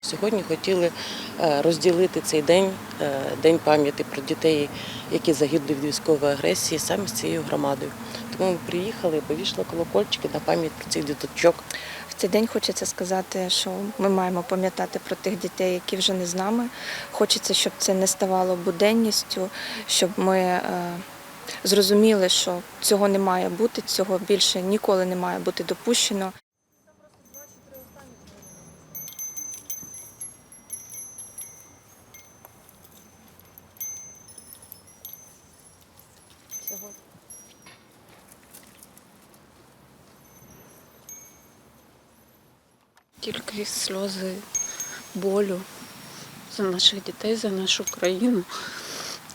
Сьогодні хотіли е, розділити цей день, е, день пам'яті про дітей, які загинули від військової агресії, саме з цією громадою. Тому ми приїхали, бо колокольчики на пам'ять про цих діточок. Цей день хочеться сказати, що ми маємо пам'ятати про тих дітей, які вже не з нами. Хочеться, щоб це не ставало буденністю, щоб ми е, зрозуміли, що цього не має бути, цього більше ніколи не має бути допущено. Тільки сльози болю за наших дітей, за нашу країну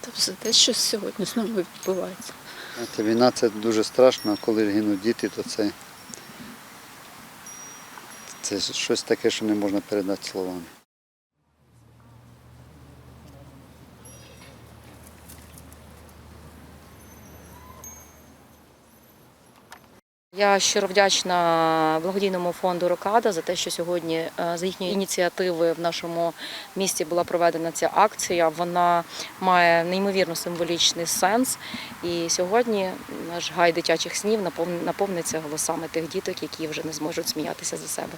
та за те, що сьогодні знову відбувається. Знаєте, війна це дуже страшно, а коли гинуть діти, то це, це щось таке, що не можна передати словами. Я щиро вдячна благодійному фонду Рокада за те, що сьогодні е, за їхньої ініціативи в нашому місті була проведена ця акція. Вона має неймовірно символічний сенс. І сьогодні наш гай дитячих снів напов- наповниться голосами тих діток, які вже не зможуть сміятися за себе.